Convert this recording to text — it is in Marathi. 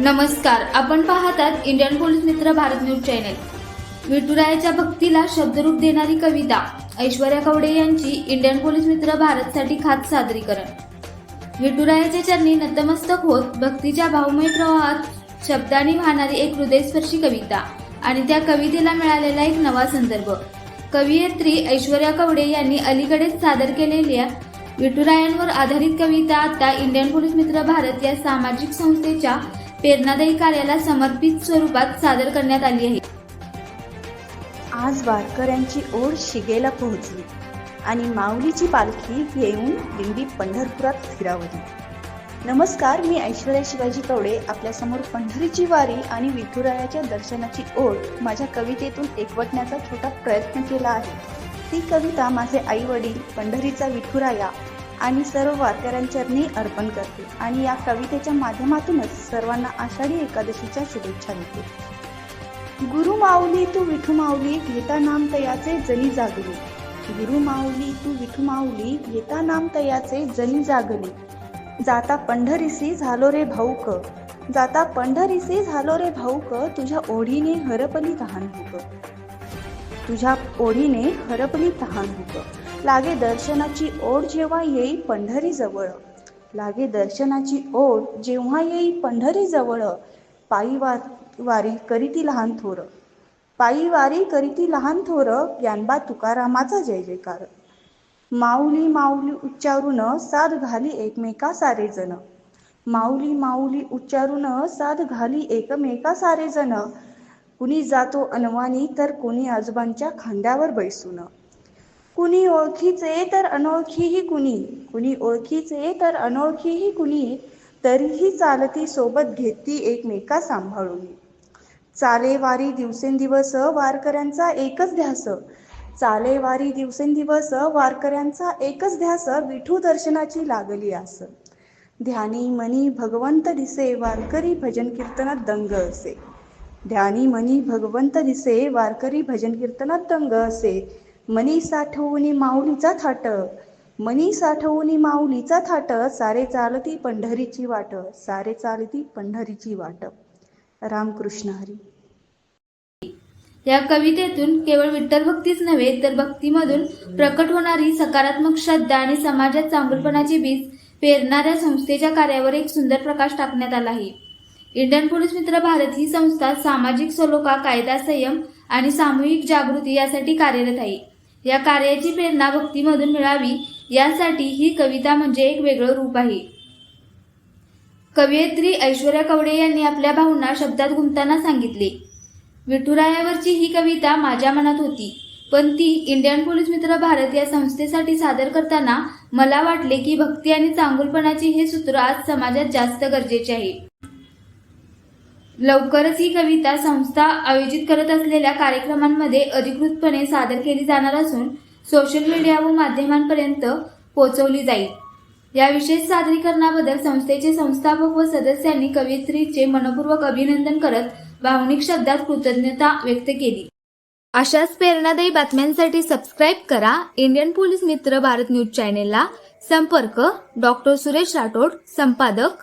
नमस्कार आपण पाहतात इंडियन पोलीस मित्र भारत न्यूज चॅनेल. विठुरायाच्या भक्तीला शब्दरूप देणारी कविता ऐश्वर्या कवडे यांची इंडियन पोलीस मित्र भारतसाठी खास सादरीकरण. विठुरायाच्या चरणी नतमस्तक होत भक्तीच्या भावमय प्रवाहात शब्दांनी वाहणारी एक हृदयस्पर्शी कविता आणि त्या कवितेला मिळालेला एक नवा संदर्भ. कवयित्री ऐश्वर्या कवडे यांनी अलीकडेच सादर केलेल्या विठुरायांवर आधारित कविता आता इंडियन पोलीस मित्र भारत या सामाजिक संस्थेच्या प्रेरणादायी कार्याला समर्पित स्वरूपात सादर करण्यात आली आहे. आज वारकऱ्यांची ओढ शिगेला पोहोचली आणि माऊलीची पालखी येऊन दिंडी पंढरपुरात फिरावली. नमस्कार मी ऐश्वर्या शिवाजी कवडे. आपल्यासमोर पंढरीची वारी आणि विठुरायाच्या दर्शनाची ओढ माझ्या कवितेतून एकवटण्याचा छोटा प्रयत्न केला आहे. ती कविता माझे आई वडील पंढरीचा विठुराया आणि सर्व वारकऱ्यांचरणी अर्पण करते. आणि या कवितेच्या माध्यमातूनच सर्वांना आषाढी एकादशीच्या शुभेच्छा देते. गुरु माऊली तू विठू माऊली घेता नाम तयाचे जनी जागली गुरु माऊली तू विठू माऊली घेता नाम तयाचे जनी जागली जाता पंढरीसी झालो रे भाऊक. जाता पंढरीसी झालो रे भाऊक तुझ्या ओढीने हरपली तहान हुक तुझ्या ओढीने हरपली तहान हुक लागे दर्शनाची ओढ जेव्हा येई पंढरी जवळ लागे दर्शनाची ओढ जेव्हा येई पंढरी जवळ पायी वार वारी करीती लहान थोर. पायी वारी करीती लहान थोर ज्ञानबा तुकारामाचा जय जयकार. माऊली माऊली उच्चारून साध घाली एकमेका सारे जण. माऊली माऊली उच्चारून साध घाली एकमेका सारे जण. कुणी जातो अनवानी तर कुणी आजोबांच्या खांद्यावर बैसून. कुणी ओळखीचे तर अनोळखीही कुणी. कुणी ओळखीचे तर अनोळखीही कुणी. तरीही चालती सोबत घेती एकमेका सांभाळून. चालेवारी दिवसेंदिवस वारकऱ्यांचा एकच ध्यास. चालेवारी दिवसेंदिवस वारकऱ्यांचा एकच ध्यास विठू दर्शनाची लागली आस. ध्यानी मनी भगवंत दिसे वारकरी भजन कीर्तनात दंग असे. ध्यानी मनी भगवंत दिसे वारकरी भजन कीर्तनात दंग असे. मनी साठवून माऊलीचा थाट मनी साठवून माऊलीचा थाट सारे चालती पंढरीची वाट सारे चालती पंढरीची वाट. रामकृष्ण हरी. या कवितेतून केवळ विठ्ठल भक्तीच नव्हे तर भक्तीमधून प्रकट होणारी सकारात्मक श्रद्धा आणि समाजात चांगुलपणाचे बीज पेरणाऱ्या संस्थेच्या कार्यावर एक सुंदर प्रकाश टाकण्यात आला आहे. इंडियन पोलीस मित्र भारत ही संस्था सामाजिक सलोखा कायदा संयम आणि सामूहिक जागृती यासाठी कार्यरत आहे. या कार्याची प्रेरणा भक्तीमधून मिळावी यासाठी ही कविता म्हणजे एक वेगळं रूप आहे. कवयित्री ऐश्वर्या कवडे यांनी आपल्या भावना शब्दात गुंतताना सांगितले. विठुरायावरची ही कविता माझ्या मनात होती पण ती इंडियन पोलीस मित्र भारत या संस्थेसाठी सादर करताना मला वाटले की भक्ती आणि चांगुलपणाचे हे सूत्र आज समाजात जास्त गरजेचे आहे. लवकरच ही कविता संस्था आयोजित करत असलेल्या कार्यक्रमांमध्ये अधिकृतपणे सादर केली जाणार असून सोशल मीडिया व माध्यमांपर्यंत पोहोचवली जाईल. या विशेष सादरीकरणाबद्दल संस्थेचे संस्थापक व सदस्यांनी कवयित्रीचे मनपूर्वक अभिनंदन करत भावनिक शब्दात कृतज्ञता व्यक्त केली. अशाच प्रेरणादायी बातम्यांसाठी सबस्क्राईब करा इंडियन पोलीस मित्र भारत न्यूज चॅनेलला. संपर्क डॉक्टर सुरेश राठोड संपादक